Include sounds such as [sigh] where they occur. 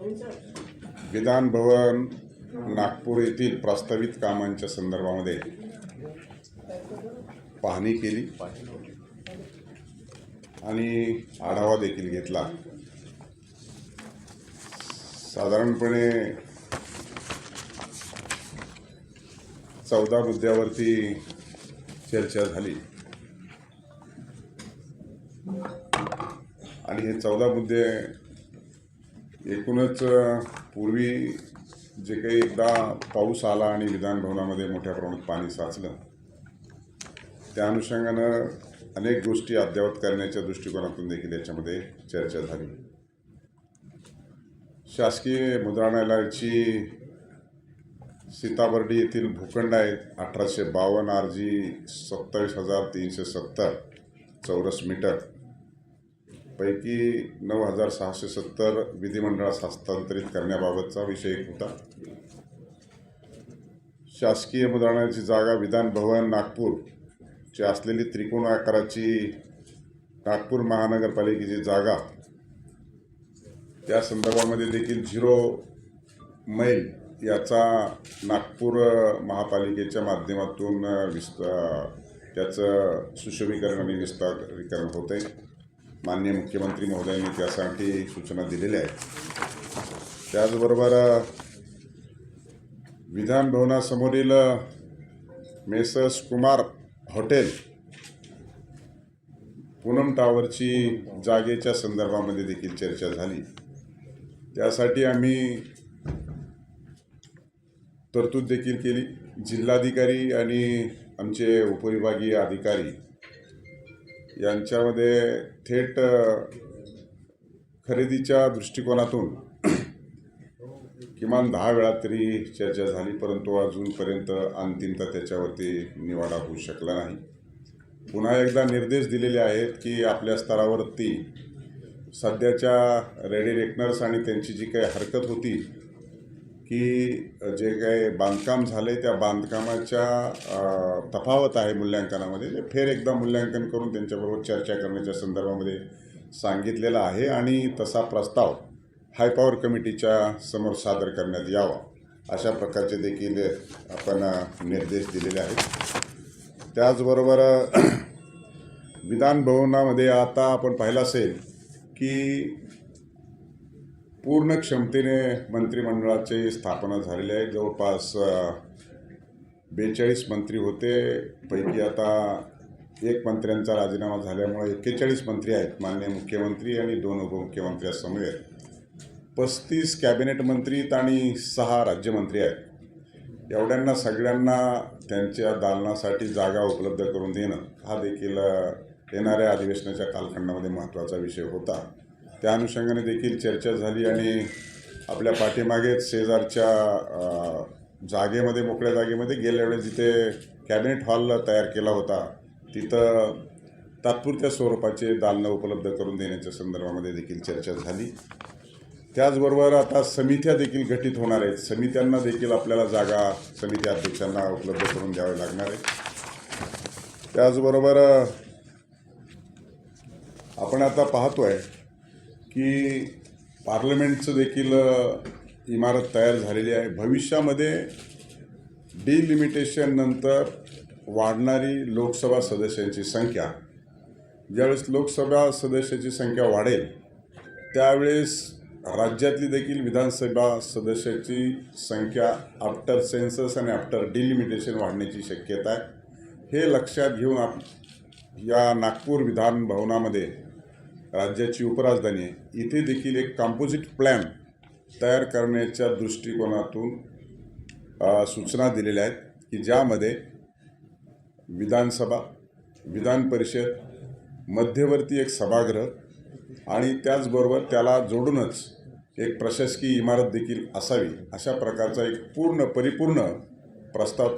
विधान भवन नागपूर येथील प्रस्तावित कामांच्या संदर्भामध्ये पाहणी केली. आणि आढावा देखील घेतला. साधारणपणे चौदा मुद्द्यावरती चर्चा झाली. आणि हे चौदा मुद्दे एकूणच पूर्वी जे काही एकदा पाऊस आला आणि विधानभवनामध्ये मोठ्या प्रमाणात पाणी साचलं त्या अनुषंगानं अनेक गोष्टी अद्ययावत करण्याच्या दृष्टिकोनातून देखील याच्यामध्ये चर्चा झाली. शासकीय मुद्रणालयाची सीताबर्डी येथील भूखंड आहेत अठराशे बावन्न आर जी सत्तावीस हजार तीनशे सत्तर चौरस मीटर. पैकी नऊ हजार सहाशे सत्तर विधिमंडळास हस्तांतरित करण्याबाबतचा विषय एक होता. शासकीय मुद्रणालयाची जागा विधान भवन नागपूरची असलेली त्रिकोण आकाराची नागपूर महानगरपालिकेची जागा. त्या संदर्भामध्ये देखील झिरो मैल याचा नागपूर महापालिकेच्या माध्यमातून विस्त त्याचं सुशोभीकरण आणि विस्तारीकरण होत आहे माननीय मुख्यमंत्री महोदयांनी त्यासाठी सूचना दिलेल्या आहेत. त्याचबरोबर विधानभवनासमोरील मेसर्स कुमार हॉटेल पूनम टावरची जागेच्या संदर्भामध्ये देखील चर्चा झाली. त्यासाठी आम्ही तरतूद देखील केली. जिल्हाधिकारी आणि आमचे उपविभागीय अधिकारी यांच्यामध्ये थेट खरेदीच्या दृष्टिकोनातून किमान दहा वेळा तरी चर्चा झाली परंतु अजूनपर्यंत अंतिमता त्याच्यावरती निवाडा होऊ शकला नाही. पुन्हा एकदा निर्देश दिलेले आहेत की आपल्या स्तरावरती सध्याच्या रेडी रेकनर्स आणि त्यांची जी काही हरकत होती की जे काही बांधकाम झाले त्या बांधकामाच्या तफावत आहे मूल्यांकनामध्ये ते फेर एकदा मूल्यांकन करून त्यांच्याबरोबर चर्चा करण्याच्या संदर्भामध्ये सांगितलेलं आहे आणि तसा प्रस्ताव हायपॉवर कमिटीच्या समोर सादर करण्यात यावा अशा प्रकारचे देखील आपण निर्देश दिलेले आहेत. त्याचबरोबर विधानभवनामध्ये [clears throat] विधान भवनामध्ये आता आपण पाहिलं असेल की पूर्ण क्षमतेने मंत्रिमंडळाची स्थापना झालेली आहे. जवळपास बेचाळीस मंत्री होते. पैकी आता एक मंत्र्यांचा राजीनामा झाल्यामुळे एक्केचाळीस मंत्री आहेत. माननीय मुख्यमंत्री आणि दोन उपमुख्यमंत्र्यासमवेत पस्तीस कॅबिनेट मंत्री आणि सहा राज्यमंत्री आहेत. एवढ्यांना सगळ्यांना त्यांच्या दालनासाठी जागा उपलब्ध करून देणं हा देखील येणाऱ्या अधिवेशनाच्या कालखंडामध्ये महत्त्वाचा विषय होता. त्या अनुषंगाने देखील चर्चा झाली आणि आपल्या पाठीमागेच शेजारच्या जागेमध्ये मोकळ्या जागेमध्ये गेल्या वेळेस जिथे कॅबिनेट हॉल तयार केला होता तिथं तात्पुरत्या स्वरूपाचे दालनं उपलब्ध करून देण्याच्या संदर्भामध्ये देखील चर्चा झाली. त्याचबरोबर आता समित्या देखील गठीत होणार आहेत. समित्यांना देखील आपल्याला जागा समिती अध्यक्षांना उपलब्ध करून द्यावे लागणार आहे. त्याचबरोबर आपण आता पाहतो आहे की पार्लमेंटचं देखील इमारत तयार झालेली आहे. भविष्यामध्ये डिलिमिटेशन नंतर वाढणारी लोकसभा सदस्यांची संख्या ज्यावेळेस लोकसभा सदस्याची संख्या वाढेल त्यावेळेस राज्यातली देखील विधानसभा सदस्याची संख्या आफ्टर सेन्सस आणि आफ्टर डिलिमिटेशन वाढण्याची शक्यता आहे. हे लक्षात घेऊन आप या नागपूर विधान भवनामध्ये राज्याची उपराजधानी आहे. इथे देखील एक कॉम्पोजिट प्लॅन तयार करण्याच्या दृष्टिकोनातून सूचना दिलेल्या आहेत की ज्यामध्ये विधानसभा विधान परिषद मध्यवर्ती एक सभागृह आणि त्याचबरोबर त्याला जोडूनच एक प्रशासकीय इमारत देखील असावी अशा प्रकारचा एक पूर्ण परिपूर्ण प्रस्ताव